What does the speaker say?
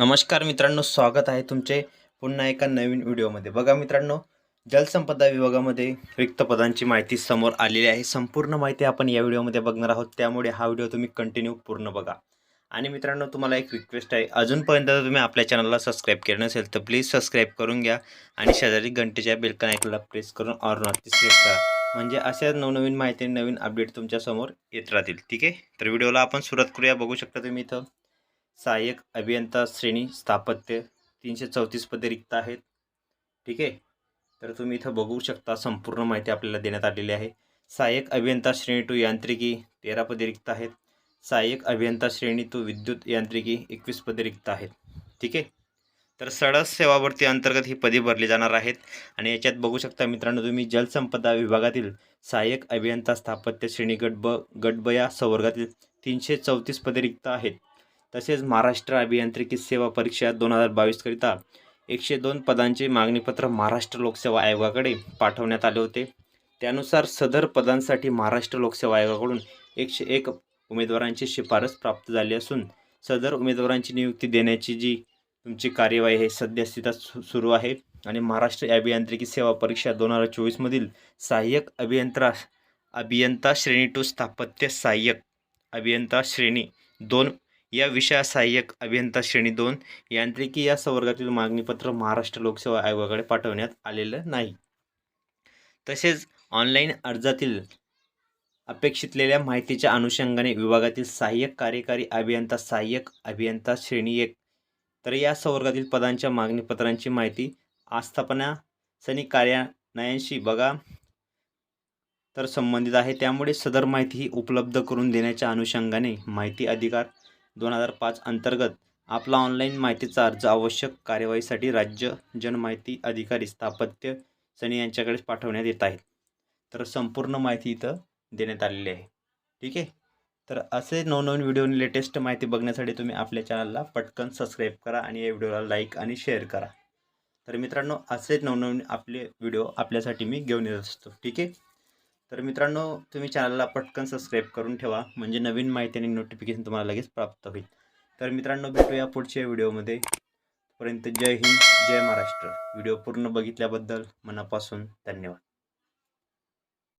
नमस्कार मित्रांनो स्वागत आहे तुमचे पुन्हा एका नवीन व्हिडिओमध्ये. बघा मित्रांनो जलसंपदा विभागामध्ये रिक्त पदांची माहिती समोर आलेली आहे. संपूर्ण माहिती आपण या व्हिडिओमध्ये बघणार आहोत. त्यामुळे हा व्हिडिओ तुम्ही कंटिन्यू पूर्ण बघा. आणि मित्रांनो तुम्हाला एक रिक्वेस्ट आहे. अजूनपर्यंत जर तुम्ही आपल्या चॅनलला सबस्क्राईब केलं नसेल तर प्लीज सबस्क्राईब करून घ्या. आणि शेजारी घंटेच्या बेलकन ऐकला प्रेस करून ऑर नॉटची सिलेक्ट करा. म्हणजे अशा नवनवीन माहिती नवीन अपडेट तुमच्यासमोर येत राहतील. ठीक आहे? तर व्हिडिओला आपण सुरुवात करूया. बघू शकता तुम्ही इथं. सहाय्यक अभियंता श्रेणी स्थापत्य तीनशे चौतीस पदे रिक्त आहेत. ठीक आहे? तर तुम्ही इथं बघू शकता संपूर्ण माहिती आपल्याला देण्यात आलेली आहे. सहाय्यक अभियंता श्रेणी टू यांत्रिकी तेरा पदे रिक्त आहेत. सहाय्यक अभियंता श्रेणी टू विद्युत यांत्रिकी एकवीस पदे रिक्त आहेत. ठीक आहे? तर सडस सेवा भरती अंतर्गत ही पदे भरली जाणार आहेत. आणि याच्यात बघू शकता मित्रांनो तुम्ही जलसंपदा विभागातील सहाय्यक अभियंता स्थापत्य श्रेणी गट ब गट ब या संवर्गातील तीनशे चौतीस पदे रिक्त आहेत. तसेच महाराष्ट्र अभियांत्रिकी सेवा परीक्षा दोन हजार बावीसकरिता एकशे दोन पदांचे मागणीपत्र महाराष्ट्र लोकसेवा आयोगाकडे पाठवण्यात आले होते. त्यानुसार सदर पदांसाठी महाराष्ट्र लोकसेवा आयोगाकडून एकशे एक उमेदवारांची शिफारस प्राप्त झाली असून सदर उमेदवारांची नियुक्ती देण्याची जी तुमची कार्यवाही हे सद्यस्थितीत सु सुरू आहे आणि महाराष्ट्र अभियांत्रिकी सेवा परीक्षा दोन हजार चोवीसमधील सहाय्यक अभियंता अभियंता श्रेणी टू स्थापत्य सहाय्यक अभियंता श्रेणी दोन या विषया सहाय्यक अभियंता श्रेणी दोन यांत्रिकी या संवर्गातील मागणीपत्र महाराष्ट्र लोकसेवा आयोगाकडे पाठवण्यात आलेलं नाही. तसेच ऑनलाईन अर्जातील अपेक्षितलेल्या माहितीच्या अनुषंगाने विभागातील सहाय्यक कार्यकारी अभियंता सहाय्यक अभियंता श्रेणी एक. तर या संवर्गातील पदांच्या मागणीपत्रांची माहिती आस्थापना सनी कार्यालयांशी बघा. तर संबंधित आहे. त्यामुळे सदर माहिती ही उपलब्ध करून देण्याच्या अनुषंगाने माहिती अधिकार दोन हजार पाच अंतर्गत आपला ऑनलाईन माहितीचा अर्ज आवश्यक कार्यवाहीसाठी राज्य जनमाहिती अधिकारी स्थापत्य सनी यांच्याकडे पाठवण्यात येत आहेत. तर संपूर्ण माहिती इथं देण्यात आलेली आहे. ठीक आहे? तर असे नवनवीन व्हिडिओ लेटेस्ट माहिती बघण्यासाठी तुम्ही आपल्या चॅनलला पटकन सबस्क्राईब करा आणि या व्हिडिओला लाईक आणि शेअर करा. तर मित्रांनो असेच नवनवीन आपले व्हिडिओ आपल्यासाठी मी घेऊन येत असतो. ठीक आहे? तर मित्रांनो तुम्ही चॅनलला पटकन सबस्क्राईब करून ठेवा म्हणजे नवीन माहिती आणि नोटिफिकेशन तुम्हाला लगेच प्राप्त होईल. तर मित्रांनो भेटूया पुढच्या व्हिडिओमध्ये. पर्यंत जय हिंद जय महाराष्ट्र. व्हिडिओ पूर्ण बघितल्याबद्दल मनापासून धन्यवाद.